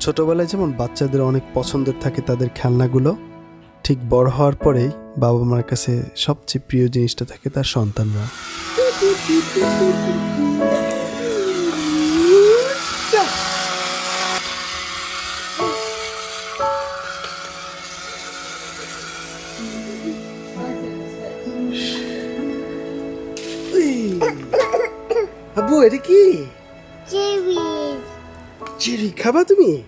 ছোটবেলায় যেমন বাচ্চাদের অনেক পছন্দের থাকে তাদের খেলনাগুলো ঠিক বড় হওয়ার পরেই বাবা মার কাছে সবচেয়ে প্রিয় জিনিসটা থাকে তার সন্তানরা। আব্বু এটা কি. চেরি খাবা তুমি?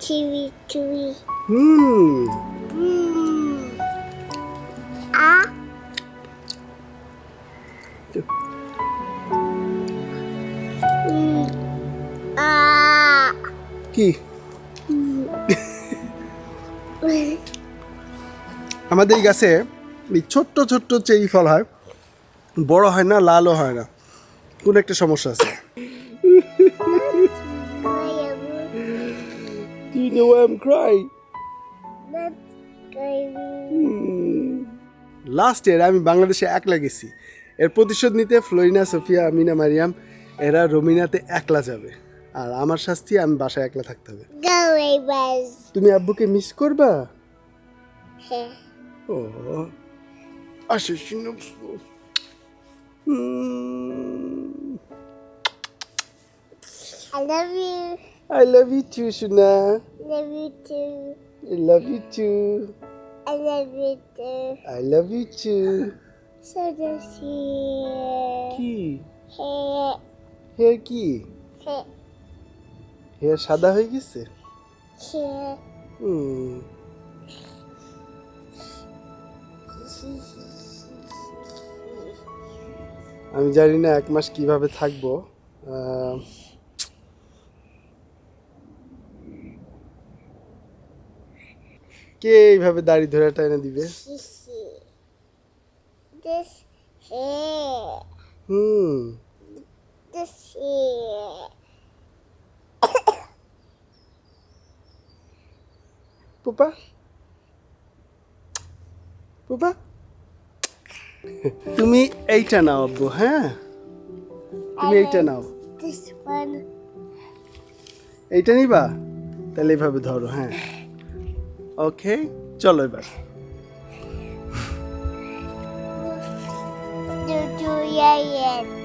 Chewy, chewy. হুম. কি আমাদের এই গাছে এই ছোট্ট ছোট্ট চেরি ফল হয়। বড় হয় না লালও হয় না। কোন একটা সমস্যা আছে। you know why I'm crying? Last year আমি বাংলাদেশে একলা গেছি এর প্রতিশোধ নিতে ফ্লোরিনা সোফিয়া আমিনা মারিয়াম এরা রোমিনাতে একলা যাবে আর আমার শাস্তি আমি বাসায় একলা থাকতে হবে Go away, Buzz. তুমি আব্বুকে মিস করবা ও আসো I love you. I love you too, Shuna. Love you too. I love you too. I love you too. I love you too. So does here. কি Here. হেয়ার কি Here. Hair সাদা হয়ে গেছে Here. হুম আমি জানি না এক মাস কীভাবে থাকব আহ, কে এইভাবে দাড়ি ধরে টাইনে দিবে. হুম. পুপা? পুপা? তুমি এইটা নাও আব্বু হ্যাঁ? তুমি এইটা নাও। এইটা নিবা? তাহলে এইভাবে ধরো হ্যাঁ। ওকে চলো এবার Do do yeah yeah.